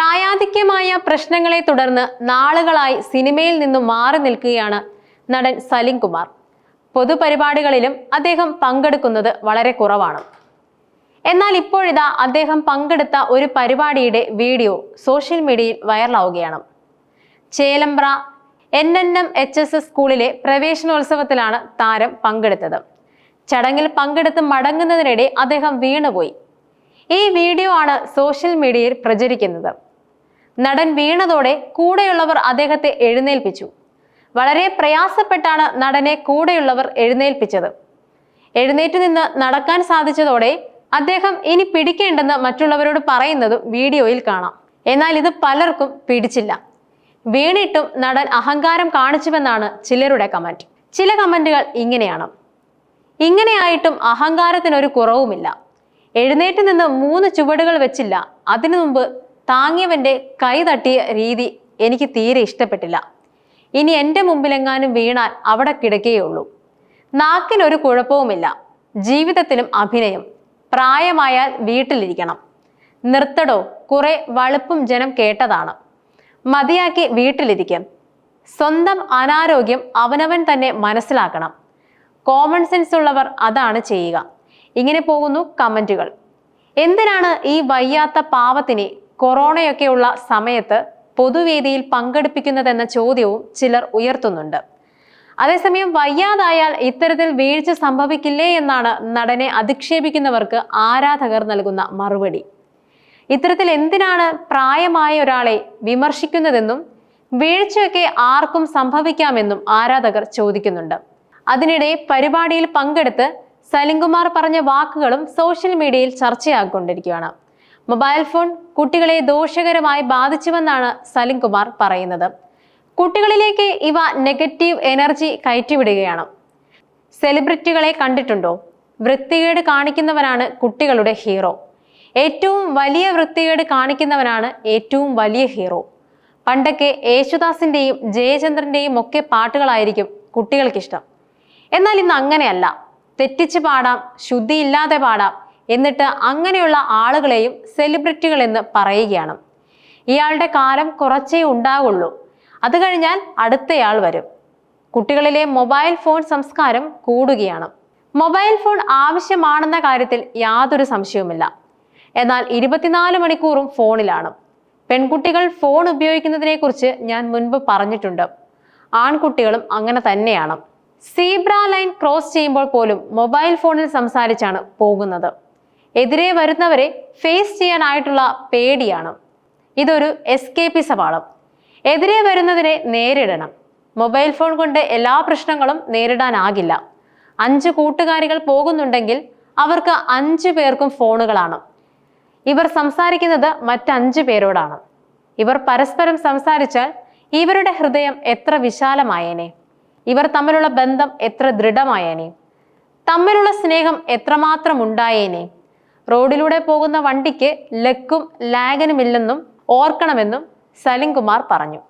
പ്രായാധിക്യമായ പ്രശ്നങ്ങളെ തുടർന്ന് നാളുകളായി സിനിമയിൽ നിന്നും മാറി നിൽക്കുകയാണ് നടൻ സലിം കുമാർ. പൊതുപരിപാടികളിലും അദ്ദേഹം പങ്കെടുക്കുന്നത് വളരെ കുറവാണ്. എന്നാൽ ഇപ്പോഴിതാ അദ്ദേഹം പങ്കെടുത്ത ഒരു പരിപാടിയുടെ വീഡിയോ സോഷ്യൽ മീഡിയയിൽ വൈറലാവുകയാണ്. Chelembra N N M H S S സ്കൂളിലെ പ്രവേശനോത്സവത്തിലാണ് താരം പങ്കെടുത്തത്. ചടങ്ങിൽ പങ്കെടുത്ത് മടങ്ങുന്നതിനിടെ അദ്ദേഹം വീണുപോയി. ഈ വീഡിയോ ആണ് സോഷ്യൽ മീഡിയയിൽ പ്രചരിക്കുന്നത്. നടൻ വീണതോടെ കൂടെയുള്ളവർ അദ്ദേഹത്തെ എഴുന്നേൽപ്പിച്ചു. വളരെ പ്രയാസപ്പെട്ടാണ് നടനെ കൂടെയുള്ളവർ എഴുന്നേൽപ്പിച്ചത്. എഴുന്നേറ്റ് നിന്ന് നടക്കാൻ സാധിച്ചതോടെ അദ്ദേഹം ഇനി പിടിക്കേണ്ടെന്ന് മറ്റുള്ളവരോട് പറയുന്നതും വീഡിയോയിൽ കാണാം. എന്നാൽ ഇത് പലർക്കും പിടിച്ചില്ല. വീണിട്ടും നടൻ അഹങ്കാരം കാണിച്ചുവെന്നാണ് ചിലരുടെ കമന്റ്. ചില കമന്റുകൾ ഇങ്ങനെയാണ്. ഇങ്ങനെയായിട്ടും അഹങ്കാരത്തിനൊരു കുറവുമില്ല. എഴുന്നേറ്റ് നിന്ന് മൂന്ന് ചുവടുകൾ വെച്ചില്ല. അതിനു മുമ്പ് താങ്ങിയവന്റെ കൈ തട്ടിയ രീതി എനിക്ക് തീരെ ഇഷ്ടപ്പെട്ടില്ല. ഇനി എന്റെ മുമ്പിലെങ്ങാനും വീണാൽ അവിടെ കിടക്കുകയുള്ളൂ നാക്കിനൊരു കുഴപ്പവുമില്ല. ജീവിതത്തിലും അഭിനയം. പ്രായമായാൽ വീട്ടിലിരിക്കണം. നിർത്തടോ കുറെ വളുപ്പും ജനം കേട്ടതാണ്. മതിയാക്കി വീട്ടിലിരിക്കും. സ്വന്തം അനാരോഗ്യം അവനവൻ തന്നെ മനസ്സിലാക്കണം. കോമൺ സെൻസ് ഉള്ളവർ അതാണ് ചെയ്യുക. ഇങ്ങനെ പോകുന്നു കമന്റുകൾ എന്തിനാണ് ഈ വയ്യാത്ത പാവത്തിനെ കൊറോണയൊക്കെയുള്ള സമയത്ത് പൊതുവേദിയിൽ പങ്കെടുപ്പിക്കുന്നതെന്ന ചോദ്യവും ചിലർ ഉയർത്തുന്നുണ്ട്. അതേസമയം വയ്യാതായാൽ ഇത്തരത്തിൽ വീഴ്ച സംഭവിക്കില്ലേ എന്നാണ് നടനെ അധിക്ഷേപിക്കുന്നവർക്ക് ആരാധകർ നൽകുന്ന മറുപടി. ഇത്തരത്തിൽ എന്തിനാണ് പ്രായമായ ഒരാളെ വിമർശിക്കുന്നതെന്നും വീഴ്ചയൊക്കെ ആർക്കും സംഭവിക്കാമെന്നും ആരാധകർ ചോദിക്കുന്നുണ്ട്. അതിനിടെ പരിപാടിയിൽ പങ്കെടുത്ത് സലിംകുമാർ പറഞ്ഞ വാക്കുകളും സോഷ്യൽ മീഡിയയിൽ ചർച്ചയാകൊണ്ടിരിക്കുകയാണ് മൊബൈൽ ഫോൺ കുട്ടികളെ ദോഷകരമായി ബാധിച്ചുവെന്നാണ് സലിം കുമാർ പറയുന്നത്. കുട്ടികളിലേക്ക് ഇവ നെഗറ്റീവ് എനർജി കയറ്റിവിടുകയാണ്. സെലിബ്രിറ്റികളെ കണ്ടിട്ടുണ്ടോ? വൃത്തികേട് കാണിക്കുന്നവനാണ് കുട്ടികളുടെ ഹീറോ. ഏറ്റവും വലിയ വൃത്തികേട് കാണിക്കുന്നവനാണ് ഏറ്റവും വലിയ ഹീറോ. പണ്ടൊക്കെ യേശുദാസിന്റെയും ജയചന്ദ്രന്റെയും ഒക്കെ പാട്ടുകളായിരിക്കും കുട്ടികൾക്കിഷ്ടം. എന്നാൽ ഇന്ന് അങ്ങനെയല്ല. തെറ്റിച്ച് പാടാം ശുദ്ധിയില്ലാതെ പാടാം എന്നിട്ട് അങ്ങനെയുള്ള ആളുകളെയും സെലിബ്രിറ്റികൾ എന്ന് പറയുകയാണ്. ഇയാളുടെ കാലം കുറച്ചേ ഉണ്ടാവുള്ളൂ. അത് കഴിഞ്ഞാൽ അടുത്തയാൾ വരും. കുട്ടികളിലെ മൊബൈൽ ഫോൺ സംസ്കാരം കൂടുകയാണ്. മൊബൈൽ ഫോൺ ആവശ്യമാണെന്ന കാര്യത്തിൽ യാതൊരു സംശയവുമില്ല. എന്നാൽ ഇരുപത്തിനാല് മണിക്കൂറും ഫോണിലാണ്. പെൺകുട്ടികൾ ഫോൺ ഉപയോഗിക്കുന്നതിനെക്കുറിച്ച് ഞാൻ മുൻപ് പറഞ്ഞിട്ടുണ്ട്. ആൺകുട്ടികളും അങ്ങനെ തന്നെയാണ്. സീബ്ര ലൈൻ ക്രോസ് ചെയ്യുമ്പോൾ പോലും മൊബൈൽ ഫോണിൽ സംസാരിച്ചാണ് പോകുന്നത്. എതിരെ വരുന്നവരെ ഫേസ് ചെയ്യാനായിട്ടുള്ള പേടിയാണ്. ഇതൊരു എസ്കേപ്പിസമാണ് എതിരെ വരുന്നതിനെ നേരിടണം. മൊബൈൽ ഫോൺ കൊണ്ട് എല്ലാ പ്രശ്നങ്ങളും നേരിടാനാകില്ല. അഞ്ച് കൂട്ടുകാരികൾ പോകുന്നുണ്ടെങ്കിൽ അവർക്ക് അഞ്ചു പേർക്കും ഫോണുകളാണ്. ഇവർ സംസാരിക്കുന്നത് മറ്റഞ്ചു പേരോടാണ്. ഇവർ പരസ്പരം സംസാരിച്ചാൽ ഇവരുടെ ഹൃദയം എത്ര വിശാലമായേനെ. ഇവർ തമ്മിലുള്ള ബന്ധം എത്ര ദൃഢമായേനെ. തമ്മിലുള്ള സ്നേഹം എത്രമാത്രം ഉണ്ടായേനെ റോഡിലൂടെ പോകുന്ന വണ്ടിക്ക് ലക്കും ലാഗനുമില്ലെന്നും ഓർക്കണമെന്നും സലിംകുമാർ പറഞ്ഞു.